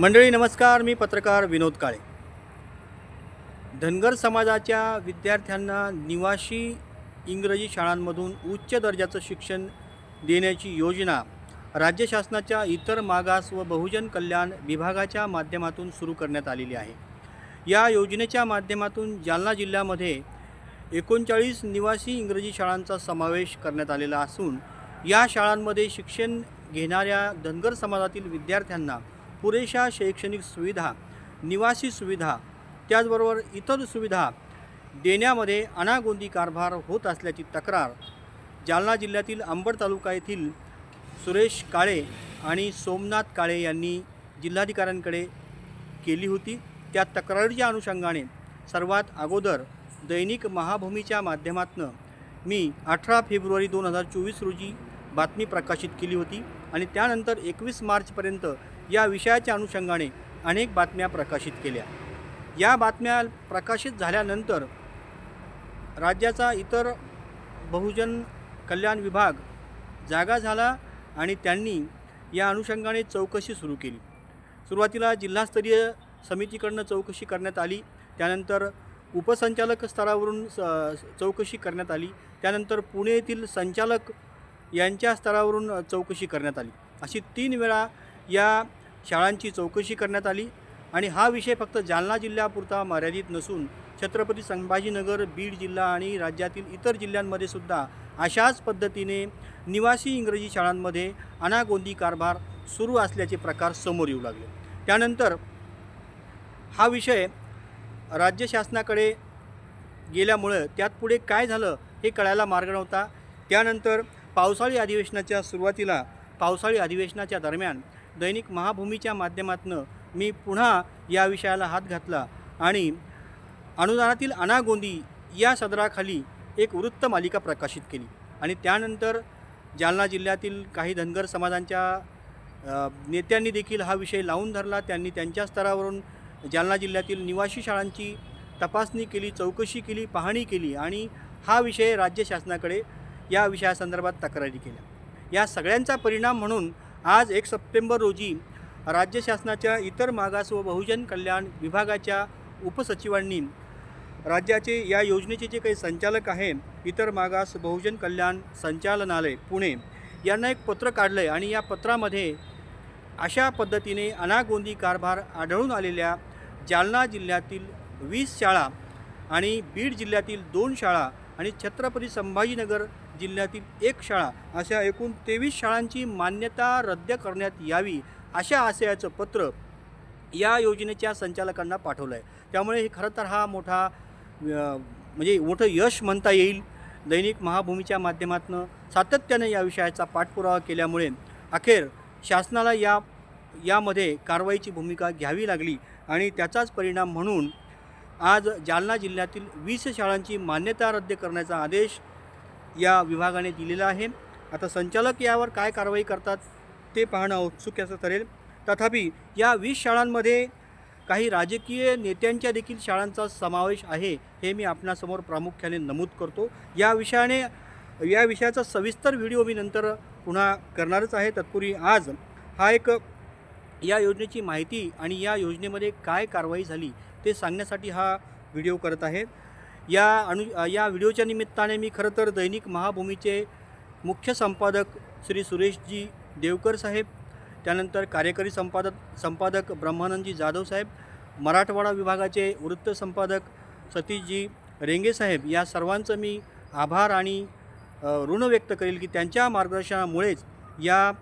मंडळी नमस्कार. मी पत्रकार विनोद काळे. धनगर समाजाच्या विद्यार्थ्यांना निवासी इंग्रजी शाळांमधून उच्च दर्जाचं शिक्षण देण्याची योजना राज्य शासनाच्या इतर मागास व बहुजन कल्याण विभागाच्या माध्यमातून सुरू करण्यात आलेली आहे. या योजनेच्या माध्यमातून जालना जिल्ह्यामध्ये एकोणचाळीस निवासी इंग्रजी शाळांचा समावेश करण्यात आलेला असून या शाळांमध्ये शिक्षण घेणाऱ्या धनगर समाजातील विद्यार्थ्यांना पुरेशा शैक्षणिक सुविधा निवासी सुविधा त्याचबरोबर इतर सुविधा देण्यामध्ये अनागोंदी कारभार होत असल्याची तक्रार जालना जिल्ह्यातील अंबड तालुका येथील सुरेश काळे आणि सोमनाथ काळे यांनी जिल्हाधिकाऱ्यांकडे केली होती. त्या तक्रारीच्या अनुषंगाने सर्वात अगोदर दैनिक महाभूमीच्या माध्यमातून मी अठरा फेब्रुवारी दोन हजार चोवीस रोजी बातमी प्रकाशित केली होती आणि त्यानंतर एकवीस मार्चपर्यंत या विषयाच्या अनुषंगाने अनेक बातम्या प्रकाशित केल्या. या बातम्या प्रकाशित झाल्यानंतर राज्याचा इतर बहुजन कल्याण विभाग जागा झाला आणि त्यांनी या अनुषंगाने चौकशी सुरू केली. सुरुवातीला जिल्हास्तरीय समितीकडनं चौकशी करण्यात आली. त्यानंतर उपसंचालक स्तरावरून स- चौकशी करण्यात आली. त्यानंतर पुणे येथील संचालक यांच्या स्तरावरून चौकशी करण्यात आली. अशी तीन वेळा या शाळांची चौकशी करण्यात आली आणि हा विषय फक्त जालना जिल्ह्यापुरता मर्यादित नसून छत्रपती संभाजीनगर बीड जिल्हा आणि राज्यातील इतर जिल्ह्यांमध्ये सुद्धा अशाच पद्धतीने निवासी इंग्रजी शाळांमध्ये अनागोंदी कारभार सुरू असल्याचे प्रकार समोर येऊ लागले. त्यानंतर हा विषय राज्य शासनाकडे गेल्यामुळं त्यात पुढे काय झालं हे कळायला मार्ग नव्हता. त्यानंतर पावसाळी अधिवेशनाच्या सुरुवातीला पावसाळी अधिवेशनाच्या दरम्यान दैनिक महाभूमीच्या माध्यमातून मी पुन्हा या विषयाला हात घातला आणि अनुदानातील अनागोंदी या सदराखाली एक वृत्त मालिका प्रकाशित केली. आणि त्यानंतर जालना जिल्ह्यातील काही धनगर समाजांच्या नेत्यांनी देखील हा विषय लावून धरला. त्यांनी त्यांच्या स्तरावरून जालना जिल्ह्यातील निवासी शाळांची तपासणी केली चौकशी केली पाहणी केली आणि हा विषय राज्य शासनाकडे या विषयासंदर्भात तक्रारी केल्या. या सगळ्यांचा परिणाम म्हणून आज एक सप्टेंबर रोजी राज्य शासनाच्या इतर मागास व बहुजन कल्याण विभागाच्या उपसचिवांनी राज्याचे या योजनेचे जे काही संचालक आहे इतर मागास बहुजन कल्याण संचालनालय पुणे यांना एक पत्र काढलं आहे आणि या पत्रामध्ये अशा पद्धतीने अनागोंदी कारभार आढळून आलेल्या जालना जिल्ह्यातील वीस शाळा आणि बीड जिल्ह्यातील दोन शाळा आणि छत्रपती संभाजीनगर जिल्ह्यातील एक शाळा अशा एकूण तेवीस शाळांची मान्यता रद्द करण्यात यावी अशा आशयाचं पत्र या योजनेच्या संचालकांना पाठवलं आहे त्यामुळे हे खरं तर हा मोठा म्हणजे मोठं यश म्हणता येईल. दैनिक महाभूमीच्या माध्यमातून सातत्याने या विषयाचा पाठपुरावा केल्यामुळे अखेर शासनाला या यामध्ये कारवाईची भूमिका घ्यावी लागली आणि त्याचाच परिणाम म्हणून आज जालना जिल्ह्यातील वीस शाळांची मान्यता रद्द करण्याचा आदेश या विभागाने दिलेला आहे. आता संचालक यावर काय कारवाई करतात ते पाहणं औत्सुक्याचं ठरेल. तथापि या वीस शाळांमध्ये काही राजकीय नेत्यांच्या देखील शाळांचा समावेश आहे हे मी आपणासमोर प्रामुख्याने नमूद करतो. या विषयाने या विषयाचा सविस्तर व्हिडिओ मी नंतर पुन्हा करणारच आहे. तत्पूर्वी आज हा एक या योजनेची माहिती आणि या योजनेमध्ये काय कारवाई झाली ते सांगण्यासाठी हा व्हिडिओ करत आहे. या अनु या व्हिडिओच्या निमित्ताने मी खरं तर दैनिक महाभूमीचे मुख्य संपादक श्री सुरेशजी देवकर साहेब त्यानंतर कार्यकारी संपादक संपादक ब्रह्मानंदजी जाधव साहेब मराठवाडा विभागाचे वृत्त संपादक सतीशजी रेंगे साहेब या सर्वांचं मी आभार आणि ऋण व्यक्त करेल की त्यांच्या मार्गदर्शनामुळेच या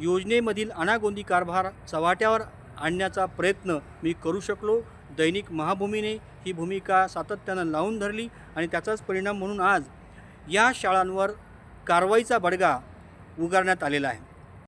योजनेमधील अनागोंदी कारभार चव्हाट्यावर आणण्याचा प्रयत्न मी करू शकलो. दैनिक महाभूमीने ही भूमिका सातत्यानं लावून धरली आणि त्याचाच परिणाम म्हणून आज या शाळांवर कारवाईचा बडगा उगारण्यात आलेला आहे.